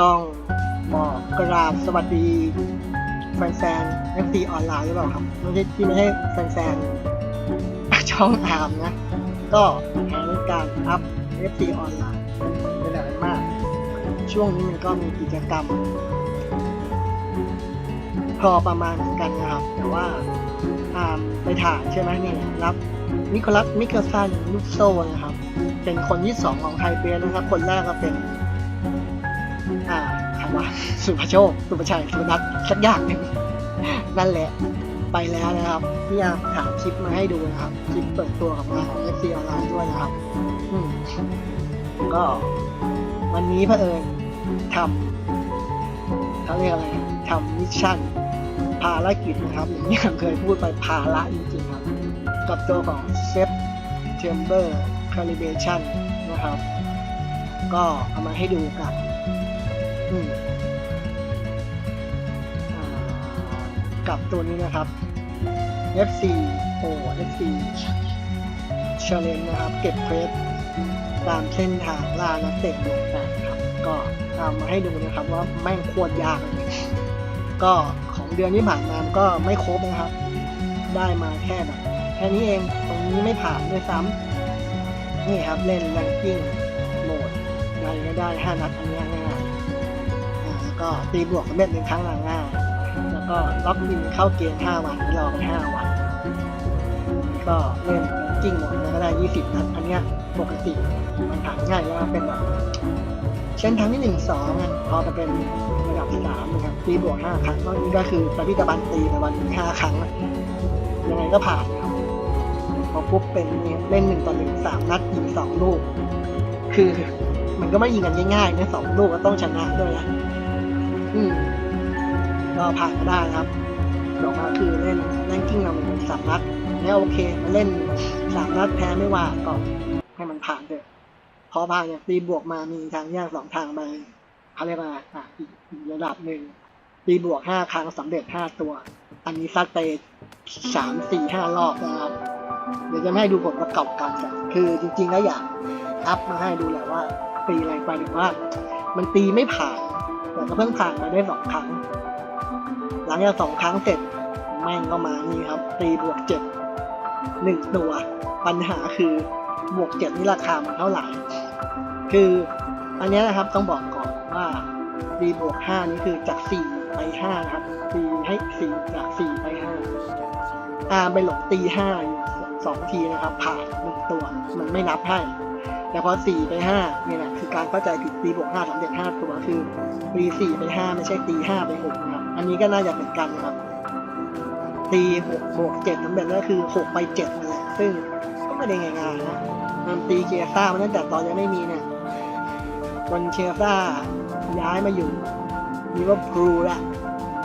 ต้องบอกกราบสวัสดีแฟนๆ FT ออนไลน์หรือเปล่าครับไม่ใช่ที่ไม่ใช่แฟนๆช่องอามนะ ก็แทางการอัพ FT ออนไลน์เป็นอะไรมาก ช่วงนี้มันก็มีกิจกรรม พอประมาณเหมือนกันนะครับ แต่ว่าอามไปถ่ายใช่ไหมเนี่ยรับนิโคลัสมิเกลสันลูกโซ่นะครับ เป็นคนที่สองของไทยเปียนะครับ คนแรกก็เป็น วะสุภโชค สุภชัย สุนัทสักอย่างหนึ่งนั่นแหละ ไปแล้วนะครับพี่ยาถามคลิปมาให้ดูนะครับ คลิปเปิดตัวของงาของ FC ออนไลน์ด้วยนะครับอืมก็วันนี้เอิญทำเขาเรียกอะไรทำมิชชั่นภารกิจนะครับอย่างที่เคยพูดไปภาระจริงๆครับ กับตัวของ Set Chamber Calibration นะครับ ก็เอามาให้ดูกัน อืม กับตัวนี้นะครับ FC O FC Challenge นะครับ เก็บเพชรตามเส้นทางล่านักเตะดวงแตกครับ ก็เอามาให้ดูนะครับว่าแม่งโคตรยากเลยก็ของเดือนที่ผ่านมาก็ไม่ครบนะครับ ได้มาแค่แบบแค่นี้เอง ตรงนี้ไม่ผ่านด้วยซ้ำนี่ครับเล่นแรงกิ้งโหมดอะไรก็ได้ 5 นัดอันนี้ง่ายอ่แล้วก็ตีบวกสำเร็จหนึ่งครั้งหลังง่าย ก็ล็อกอินเข้าเกม 5 วันรอไป5วัน ก็เล่นแรงกิ้งหมดแล้วก็ได้ 20 นัด อันเนี้ยปกติมันผ่านง่ายแล้วเป็นแบบเช่นทางที่หนึ่งสองอะพอจะเป็นระดับสามนะครับตีบวกห้าครั้งก็นี่ก็คือตะพี่ตะบันตีไปวันหนึ่งห้าครั้งยังไงก็ผ่านครับพอปุ๊บเป็นเล่นหนึ่งต่อหนึ่งสามนัดยิงสองลูก คือมันก็ไม่ยิงกันง่ายๆนะสองลูกก็ต้องชนะด้วยนะอืม ก็ผ่านก็ได้ครับต่อมาคือเล่นแรงกิ้งเราสามนัดแล้วโอเคมาเล่นสามนัดแพ้ไม่ว่าก็ให้มันผ่านเถอะพอผ่านเนี่ยตีบวกมามีทางแยกสองทางไปเขาเรียกว่าอะอีกระดับหนึ่งตีบวกห้าครั้งสำเร็จห้าตัว อันนี้ซัดไปสามสี่ห้ารอบนะครับ เดี๋ยวจะไม่ให้ดูผลประกอบการกันคือจริงๆแล้วอยากอัพมาให้ดูแหละว่าตีแรงไปหรือว่า มันตีไม่ผ่านแต่ก็เพิ่งผ่านมาได้สองครั้ง หลังจากสองครั้งเสร็จแม่งก็มานี่ครับตีบวกเจ็ดหนึ่งตัว ปัญหาคือบวกเจ็ดนี่ราคามันเท่าไหร่ คืออันนี้นะครับต้องบอกก่อนว่าดีบวกห้านี่คือจากสี่ไปห้าครับตีให้สี่จากสี่ไปห้าอาร์ไปหลงตีห้าอยู่สองทีนะครับ ผ่านหนึ่งตัว มันไม่นับให้แต่พอสี่ไปห้าเนี่ยแหละคือการเข้าใจผิดตีบวกห้าสำเร็จห้าตัวคือตีสี่ไปห้าไม่ใช่ตีห้าไปหกนะครั อันนี้ก็น่าจะเหมือนกันครับ ตีหกบวกเจ็ดสำเร็จก็คือหกไปเจ็ดนั่นแหละซึ่งก็ไม่ได้ง่ายๆนะมันตีเคียซ่ามาตั้งแต่ตอนยังไม่มีเนี่ยวันเคียซ่าย้ายมาอยู่ลิเวอร์พูลละ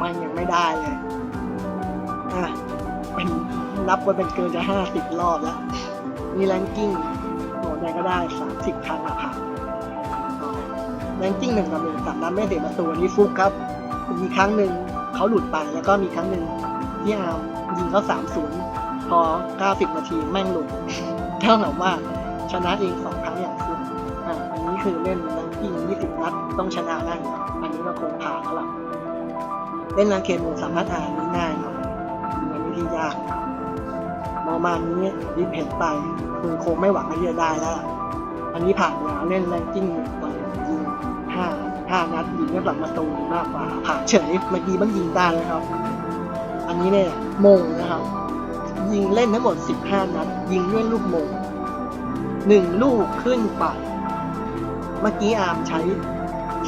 มันยังไม่ได้เลย อะเป็นนับว่าเป็นเกินจะห้าสิบรอบแล้ว มีแรงกิ้งโหมดไหนก็ได้สามสิบครั้งอะค่ะแรงกิ้งหนึ่งต่อหนึ่งสามนัดไม่เสียประตูอันนี้ฟุกครับ มีครั้งหนึ่งเขาหลุดไปแล้วก็มีครั้งหนึ่งที่อาร์มยิงเขาสามศูนย์พอเก้าสิบนาทีแม่งหลุดเท่ากับว่าชนะเองสองครั้งอย่างฟุกอ่าอันนี้คือเล่นแรงกิ้งยี่สิบนัดต้องชนะได้อันนี้ก็คงผ่านแล้วล่ะเล่นแรงเกมหนึ่งสามารถอ่านง่ายหน่อยมันไม่ที่ยากประมาณนี้ริบเห็นไปคือคงไม่หวังว่าจะได้แล้ว อันนี้ผ่านแล้วเล่นแรงกิ้งต่อหนึ่งยิงห้า ห้านัดยิงได้หลังประตูมากกว่าผ่านเฉยเมื่อกี้มันยิงได้นะครับ อันนี้เนี่ยมงนะครับ ยิงเล่นทั้งหมด 15 นัด ยิงด้วยลูกมงหนึ่งลูกขึ้นไป เมื่อกี้อาร์มใช้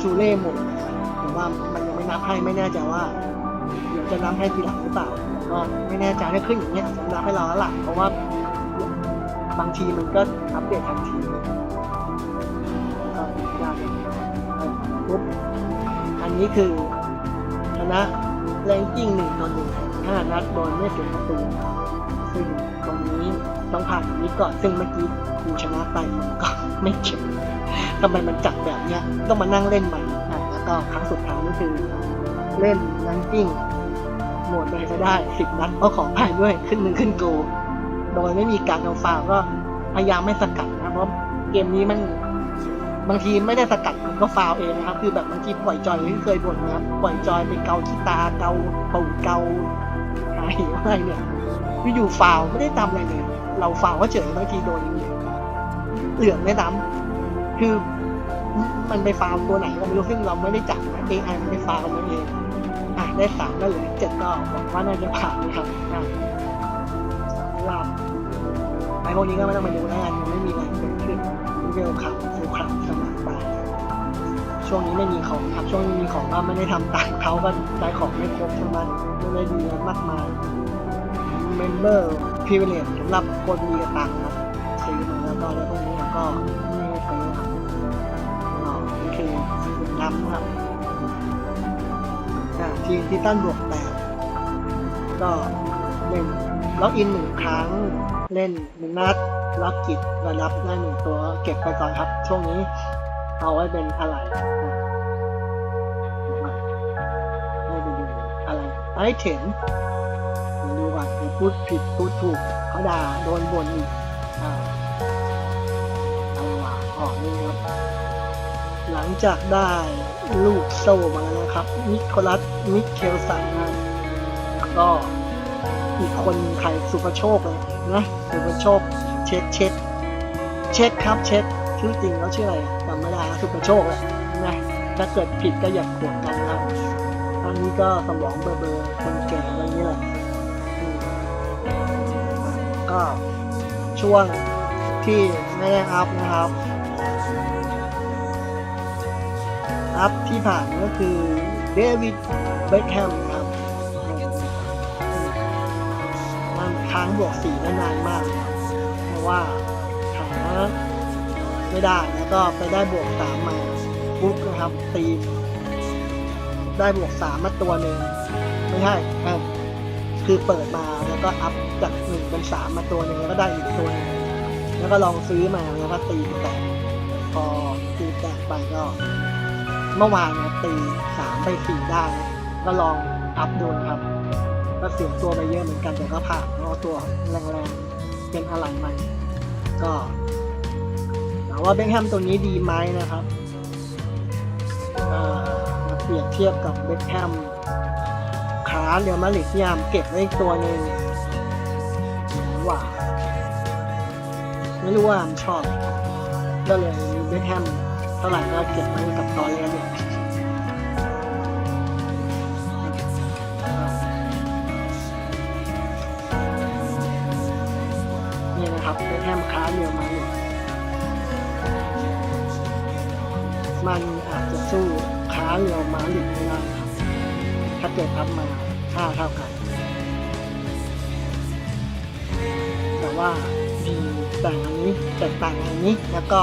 ชูเล่โมงแต่ว่ามันยังไม่นับให้ไม่แน่ใจว่าเดี๋ยวจะนับให้ทีหลังหรือเปล่า ก็ไม่แน่ใจถ้าขึ้นอย่างเงี้ยจะนับให้เราแล้วล่ะเพราะว่าบางทีมันก็อัปเดตทันที นี้คือชนะแรงกิ้งหนึ่งต่อหนึ่งห้านัดโดนไม่เสียประตูซึ่งตรงนี้ต้องผ่านอันนี้ก่อนซึ่งเมื่อกี้กูชนะไปก็ไม่เก็บทำไมมันจัดแบบเนี้ยต้องมานั่งเล่นใหม่อะแล้วก็ครั้งสุดท้ายนี่คือเล่นแรงกิ้งโหมดไปก็ได้สิบนัดก็ขอผ่านด้วยขึ้นหนึ่งขึ้นโกโดยไม่มีการเอาฟาวก็พยายามไม่สกัดนะเพราะเกมนี้มันบางทีไม่ได้สกัด มันก็ฟาวเองนะครับ คือแบบบางทีปล่อยจอยที่เคยบ่นนะครับปล่อยจอยไปเกาที่ตาเกาปูเกาหาเหวอะไรเนี่ยอยู่ฟาวไม่ได้ทำอะไรเลยเราฟาวก็เฉยบางทีโดนเหลืองไม่ดำคือมันไปฟาวตัวไหนก็ไม่รู้ซึ่งเราไม่ได้จับนะ AI มันไปฟาวมันเองอะได้สามแล้วเหลือเจ็ดก็หวังว่าน่าจะผ่านนะครับอะสำหรับไอ้พวกนี้ก็ไม่ต้องมาดูแล้วกันยังไม่มีอะไรเกิดขึ้นเวลคัมฟูคัมสมัค ช่วงนี้ไม่มีของครับช่วงนี้มีของก็ไม่ได้ทำตามเขาก็ได้ของไม่ครบทั้งนั้นไม่ได้ดีมากมายเมมเบอร์พิเวเลตสำหรับคนมีกระตังครับซื้อมาแล้วก็แล้วพวกนี้เราก็ไม่ได้ซื้อครับนี่คือคุณน้ำครับทีมที่ตั้นบวกแปดก็เล่นล็อกอินหนึ่งครั้งเล่นหนึ่งนัดล็อกกิจระดับได้หนึ่งตัวเก็บไปก่อนครับ ช่วงนี้ เอาไว้เป็นอะไรอะให้ไปดูอะไรไอเทมเดี๋ยวดูก่อนเดี๋ยวพูดผิดพูดถูกเขาด่าโดนบ่นอีกอ่าอะไรวะออกนี่ครับ หลังจากได้ลูกโซ่มาแล้วนะครับนิโคลัสมิเคลสันนะก็อีกคนใครสุภโชคเลยนะสุภโชค เช็ดเช็ดเช็ดครับเช็ด ชื่อจริงเขาชื่ออะไรจำไม่ได้นะสุภโชคแหละนะถ้าเกิดผิดก็อย่าขวดกันนะครับอันนี้ก็สมองเบอร์เบอคนแก่อะไรเงี้ยแหละก็ช่วงที่ไม่ได้อัพนะครับ อัพที่ผ่านก็คือเดวิดเบคแฮมครับมันค้างบวกสีได้นานมากครับเพราะว่าหา ไม่ได้ แล้วก็ไปได้บวกสามมาปุ๊บนะครับ ตี ได้บวกสามมาตัวหนึ่งไม่ใช่คือเปิดมาแล้วก็อัพจากหนึ่งเป็นสามมาตัวหนึ่งแล้วก็ได้อีกตัวนึงแล้วก็ลองซื้อมาแล้วก็ตีแตกพอตีแตกไปก็ เมื่อวานนะตีสามไปสี่ได้ ก็ลองอัพดูนะครับ ก็เสียตัวไปเยอะเหมือนกันแต่ก็ผ่านเพราะตัวแรงๆเป็นอะไรใหม่ก็ ว่าเบคแฮมตัวนี้ดีไหมนะครับมาเปรียบเทียบกับเบคแฮมขาเรียวมาริดยามเก็บไว้อีกตัวหนึ่งหว่าไม่รู้ว่าชอบ ก็เลยมีเบคแฮมเท่าไหร่ก็เก็บไว้กับตอนเรียนเนี่ยนี่นะครับเบคแฮมขาเรียวมาริด มันอาจจะสู้ขาเรียวมาดริดไม่ได้ครับถ้าเกิดอัพมาค่าเท่ากัน แต่ว่ามีแต่งอันนี้แตกต่างอันนี้แล้วก็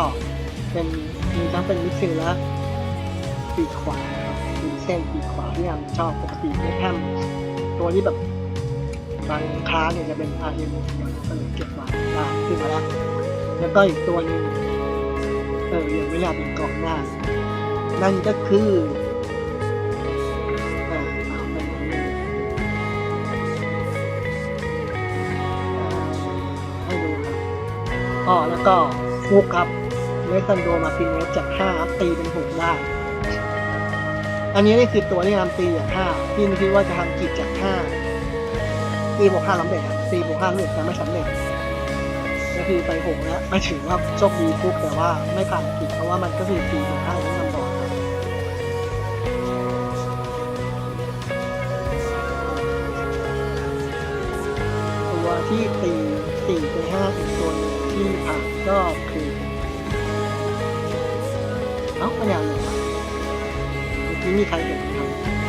เป็นมีทั้งเป็นมิดฟิลและปีกขวาครับมีเส้นปีกขวาที่ยังชอบปกติไม่แค่ตัวที่แบบบางค้าเนี่ยจะเป็นอาร์เอ็นก็เลยเก็บไว้ได้ขึ้นมาแล้วแล้วก็อีกตัวหนึง เออยังไม่อยากเป็นกองหน้า นั่นก็คือเออให้ดูครับอ๋อแล้วก็ฟุกครับเลซันโดมาตินเนสจากห้าตีเป็นหกได้ อันนี้นี่คือตัวที่ทำตีจากห้าที่ไม่คิดว่าจะทำกิจจากห้าตีบวกห้าสำเร็จครับตีบวกห้าสำเร็จแต่ไม่สำเร็จ ก็คือไปหกแล้วไม่ถือว่าโชคดีฟุกแต่ว่าไม่ผ่านกิจเพราะว่ามันก็คือตีบวกห้าที่ทำบอกครับตัวที่ตีสี่ไปห้าอีกตัวนที่ผ่านก็คือเอ้าไม่อยากเลยว่ะเมื่อกี้มีใครเห็นไหม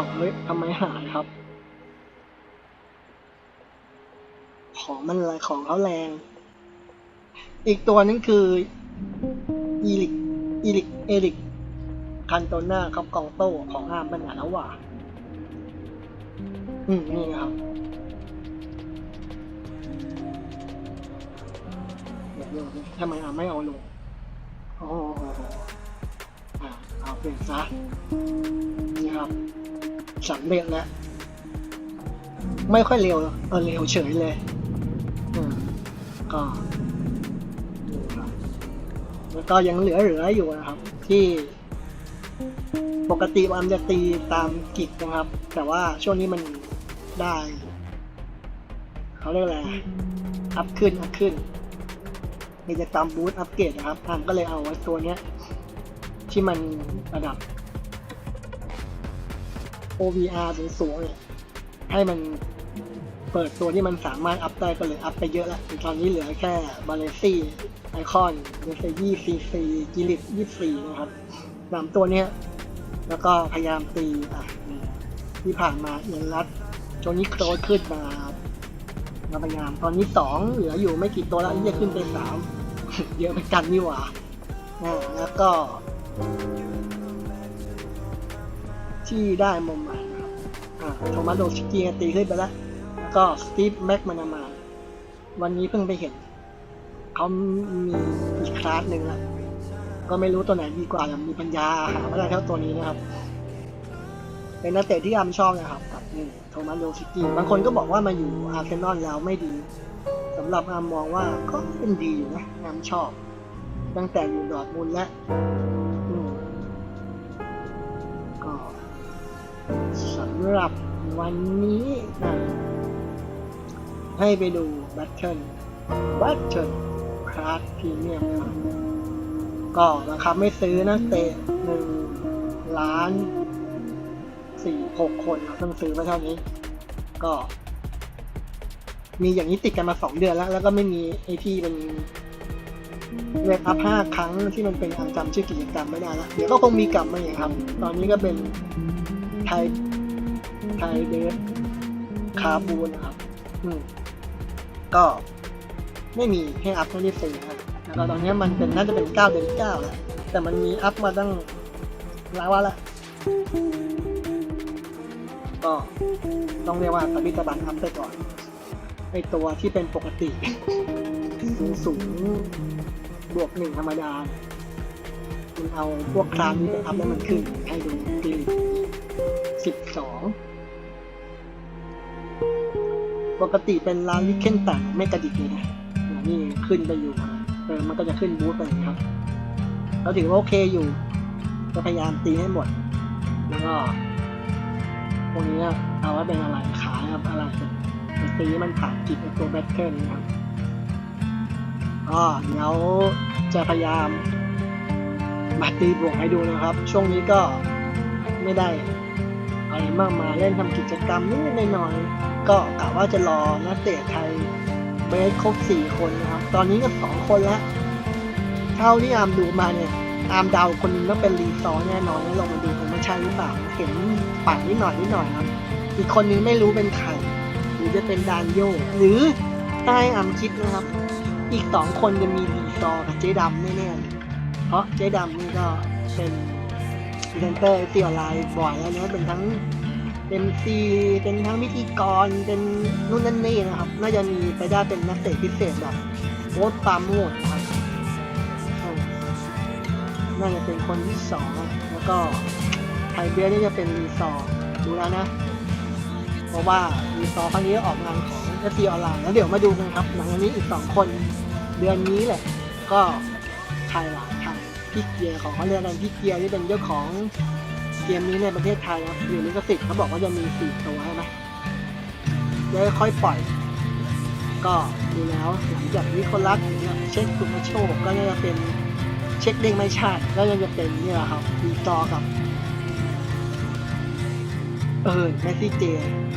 เอ้าเฮ้ยทำไมหายครับ ของมันอะไรของเขาแรง อีกตัวนึงคืออีลิกอีลิกเอริกคันโตน่าครับกองโต้ของอาร์มมันอ่าแล้วว่าอืมนี่นะครับเดี๋ยวทำไมอาไม่เอาลงอ๋ออ๋ออ๋ออ่าเอาเปลี่ยนซะนี่ครับ สำเร็จแล้ว ไม่ค่อยเร็วเออเร็วเฉยเลย อืมก็แล้วก็ยังเหลือเหลืออยู่นะครับ ที่ปกติมันจะตีตามกิจนะครับ แต่ว่าช่วงนี้มันได้เขาเรียกอะไรอัพขึ้นอัพขึ้นมีจะตามบูทอัปเกรดนะครับทางก็เลยเอาไว้ตัวเนี้ย ที่มันระดับ OVR สูงๆเนี่ยให้มันเปิดตัวที่มันสามารถอัพได้ก็เลยอัพไปเยอะแล้วตอนนี้เหลือแค่บาเลซี่ไอคอนเดซยี่ซีซีกิลิตยี่สี่นะครับสามตัวเนี้ยแล้วก็พยายามตีอะที่ผ่านมาเอียนรัดจนนี้โครดขึ้นมาเราพยายามตอนนี้สองเหลืออยู่ไม่กี่ตัวแล้วที่จะขึ้นไปสามเยอะเหมือนกันนี่หว่าแล้วก็ ที่ได้มุมใหม่นะครับอ่าโทมัสโดชิกีตีขึ้นไปแล้ว แล้วก็สตีฟแม็กมานามาวันนี้เพิ่งไปเห็น เขามีอีกคลาสหนึ่งแล้วก็ไม่รู้ตัวไหนดีกว่าแต่มีปัญญาหาไม่ได้เท่าตัวนี้นะครับ เป็นนักเตะที่อามชอบนะครับกับนี่โทมัสโดชิกีบางคนก็บอกว่ามาอยู่อาร์เซนอลแล้วไม่ดีสำหรับอามมองว่าก็เป็นดีอยู่นะอามชอบ ตั้งแต่อยู่ดอร์ทมุนด์แล้ว สำหรับวันนี้นะให้ไปดูบัตเทิลบัตเทิลคลาสพรีเมียมนะครับก็ราคาไม่ซื้อนะเตะหนึ่งล้านสี่หกคนนะเพิ่งซื้อมาเท่านี้ ก็ มีอย่างนี้ติดกันมาสองเดือนแล้ว แล้วก็ไม่มีไอที่เป็นเวทอัพห้าครั้งที่มันเป็นอันจำชื่อกิจกรรมไม่ได้แล้วเดี๋ยวก็คงมีกลับมาอย่างครับ ตอนนี้ก็เป็น ไทยไทยเดฟคาบูนนะครับ อืม ก็ไม่มีให้อัพเท่าที่ซื้อนะครับแล้วก็ตอนนี้มันเป็นน่าจะเป็น9เดือน9แล้วแต่มันมีอัพมาตั้งหลายวันละก็ต้องเรียกว่าตะบิตะบันอัพไปก่อนไอตัวที่เป็นปกติ สูงสูงบวกหนึ่งธรรมดา คุณเอาพวกครามนี้ไปอัพแล้วมันขึ้น ให้ดูดี สิบสองปกติเป็นร้านลิเคนตันไม่กระดิกเลยนะนี่ขึ้นไปอยู่เออมันก็จะขึ้นบูทไปนะครับ เราถือว่าโอเคอยู่ จะพยายามตีให้หมด แล้วก็พวกนี้เอาไว้เป็นอะไรขายครับอะไรตีมันผ่านกิจไอตัวแบทเทิลนะครับก็เดี๋ยวจะพยายามมาตีบวกให้ดูนะครับ ช่วงนี้ก็ไม่ได้ มากมายเล่นทำกิจกรรมนิดหน่อยก็กะว่าจะรอนักเตะไทยเบสครบสี่คนนะครับ ตอนนี้ก็สองคนแล้วเท่าที่อามดูมาเนี่ยอามเดาคนนึงต้องเป็นรีซอแน่นอนแล้วลองมาดูกันว่าใช่หรือเปล่าเห็นปากนิดหน่อยนิดหน่อยครับ อีกคนนึงไม่รู้เป็นใครหรือจะเป็นดานโยหรือให้อามคิดนะครับ อีกสองคนจะมีรีซอกับเจ๊ดำแน่ๆเพราะเจ๊ดำนี่ก็เป็น เซนเตอร์ตีออนไลน์บ่อยแล้วนะเป็นทั้งเป็นซีเป็นทั้งพิธีกรเป็นนู่นนั่นนี่นะครับ น่าจะมีไปได้เป็นนักเตะพิเศษแบบโค้ชปราโมดนะครับน่าจะเป็นคนที่สองแล้วก็ไทยเบียร์นี่จะเป็นรีซอดูแล้วนะ เพราะว่ารีซอครั้งนี้ออกงานของเอฟซีออนไลน์แล้วเดี๋ยวมาดูกันครับ หลังจากนี้อีกสองคน เดือนนี้แหละ ก็ใครล่ะทาง พี่เกียร์ของเขาเรียกกันพี่เกียร์ที่เป็นเจ้าของเกมนี้ในประเทศไทยครับอยู่ลิขสิทธิ์เขาบอกว่าจะมีสี่ตัวใช่ไหมเดี๋ยวค่อยปล่อย ก็ดูแล้วหลังจากนี้คนรักเนี่ยเช็คคุณมาโชคก็จะเป็นเช็คเด้งไม่ใช่ก็ยังจะเป็นเนี่ยแหละครับดีต่อกับเออแมสซี่เจ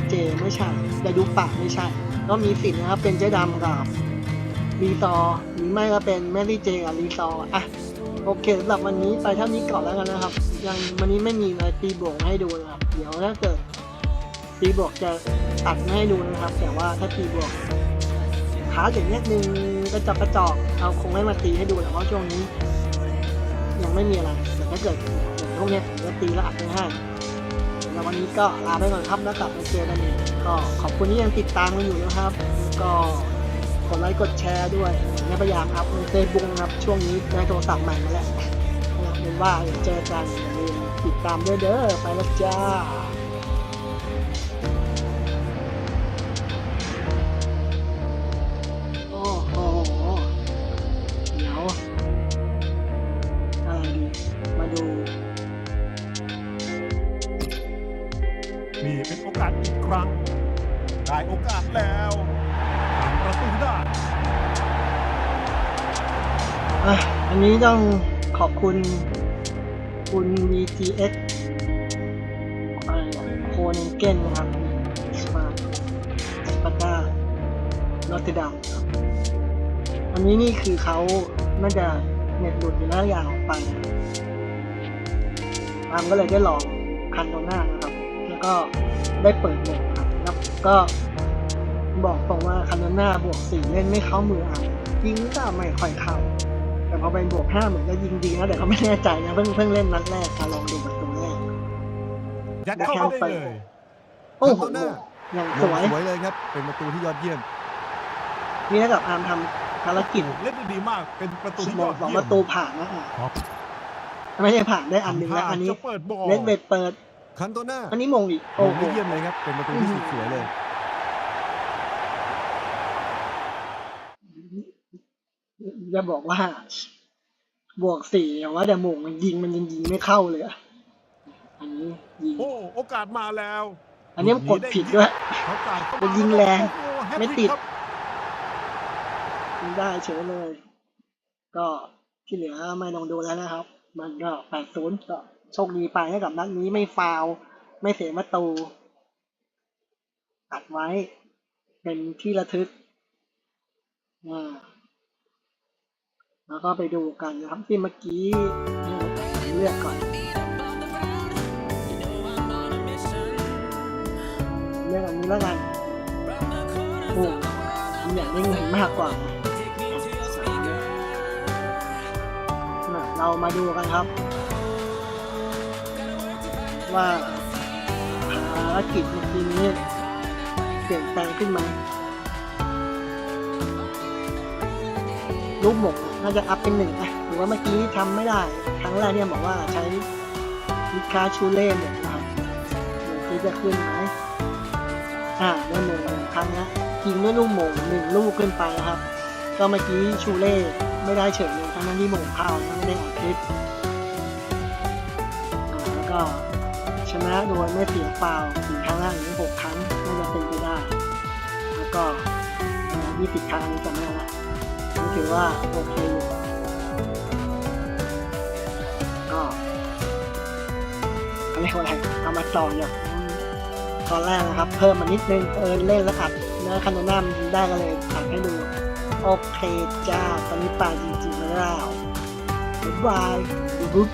เจไม่ใช่แต่ดูปากไม่ใช่ ก็มีสิทธิ์นะครับเป็นเจ๊ดำกับรีซอหรือไม่ก็เป็นแมสซี่เจกับรีซออะ โอเคสำหรับวันนี้ไปเท่านี้ก่อนแล้วกันนะครับ ยังวันนี้ไม่มีอะไรตีบวกให้ดูนะครับ เดี๋ยวถ้าเกิดตีบวกจะตัดมาให้ดูนะครับ แต่ว่าถ้าตีบวกขาอย่างนี้หนึ่งกระจอกกระจอกเอาคงไม่มาตีให้ดูแหละเพราะช่วงนี้ ยังไม่มีอะไรแต่ถ้าเกิดอย่างพวกนี้จะตีแล้วอัดให้ให้แล้ววันนี้ก็ลาไปก่อนครับแล้วกลับมาเจอกันอีกก็ขอบคุณที่ยังติดตามกันอยู่นะครับ ก็ กดไลค์กดแชร์ด้วยนะพยายามอัพในเฟซบุ๊กนะครับ ช่วงนี้ในโทรศัพท์ใหม่มาแล้วเอาเป็นว่าเจอกันอย่าลืมติดตามด้วยเด้อไปแล้วจ้า อันนี้ต้องขอบคุณคุณ VTX อะไรโคเนเกนนะครับสปาสปาต้านอตเตดัมครับอันนี้นี่คือเขาน่าจะเน็ตหลุดอยู่แล้วอย่างออกไปตามก็เลยได้ลองคันโนน่านะครับ แล้วก็ได้เปิดโหมดครับแล้วก็บอกตรงว่าคันโนน่าบวกสี่เล่นไม่เข้ามืออะยิงก็ไม่ค่อยเข้า แต่พอไปบวกห้าเหมือนจะยิงดีนะแต่ก็ไม่แน่ใจนะเพิ่งเพิ่งเล่นนัดแรกค่ะลองดูประตูแรกยัดเข้าไปได้เลย โอ้โหคันโตน่าอย่างมสงวยสวยเลยครับ เป็นประตูที่ยอดเยี่ยมนี่ถ้ากับอาร์มทำภารกิจเล่นได้ดีมากเป็นประตูที่บยออกดสองเยี่ปยมระตูผ่านนะอะครับไม่ใช่ผ่านได้อันหนึ่งแล้วทำท่าอันนี้จะเปิดบอลเล่นเวทเปิดคันโตน่าอันนี้มงอีกมโอ้งโหได้เยี่ยมเลยครับเป็นประตูที่สุดสวยเลย จะบอกว่า บวกสี่แต่ว่าแต่มงมันยิงมันยังยิงไม่เข้าเลยอะอันนี้ยิงโอ้โอกาสมาแล้ว อันนี้มันกดผิดด้วยเขาจ่ายเข้ามันมายิงแรงโอ้โหแฮตไม่ทริกติดครับยิงได้เฉยเลย ก็ที่เหลือไม่ลองดูแล้วนะครับ มันก็แปดศูนย์ก็โชคดีไปให้กับนัดนี้ไม่ฟาวล์ไม่เสียประตูตัดไว้ เป็นที่ระทึกอ่า แล้วก็ไปดูกันนะครับที่เมื่อกี้เลือกก่อนเลือกอันนี้แล้วกันโอ้ผมอยากได้เงินมากกว่าน่ะเรามาดูกันครับ ว่าภารกิจเมื่อกี้นี้เปลี่ยนแปลงขึ้นไหมลูกหมง น่าจะอัพเป็นหนึ่งอะหรือว่าเมื่อกี้ทำไม่ได้ ครั้งแรกเนี่ยบอกว่าใช้มิคาชูเล่เนี่ยนะครับเดี๋ยวที่จะขึ้นไหมอ่าได้โมงหนึ่งครั้งนะยิงด้วยลูกโมงหนึ่งลูกขึ้นไปนะครับ ก็เมื่อกี้ชูเล่ไม่ได้เฉยเลยทั้งนั้นที่โมงเข้าไม่ได้ออกคลิปแล้วก็ชนะโดยไม่เสียฟาวล์สี่ครั้งล่างหรือหกครั้งน่าจะเป็นไปได้ แล้วก็ยี่สิบครั้งจำไม่ได้ละ ถือว่าโอเคอยู่ก็เขาเรียกว่าอะไรเอามาต่ออย่างตอนแรกนะครับ เพิ่มมานิดนึงเออเล่นแล้วอัดเนื้อคาโนน่ามันได้ก็เลยอัดให้ดู โอเคจ้า ตอนนี้ปลาจริงๆแล้วบ๊ายบายบุ๊